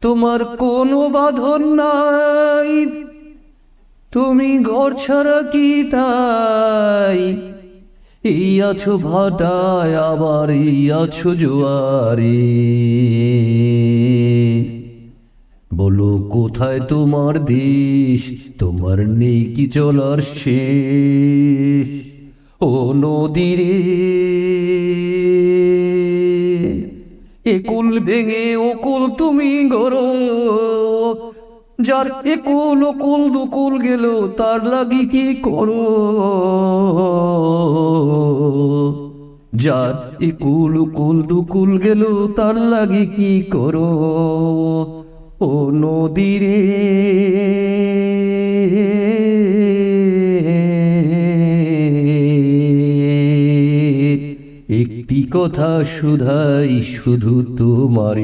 তোমার কোনো বাঁধন নাই। তুমি ঘর ছাড়া কি তাই? এই আছো ভাটায়, আবার এই আছো জোয়ারে। বলো, কোথায় তোমার দেশ? তোমার নেই কি চলার শেষ? ও নদীরে। একুল ভেঙে ওকুল তুমি গরো যার একুল ওকুল দুকুল গেল, তার লাগি কি করো? যার একুল উকুল দুকুল গেল, তার লাগি কি করো? ও নদীরে একটি কথা শুধাই শুধু তোমার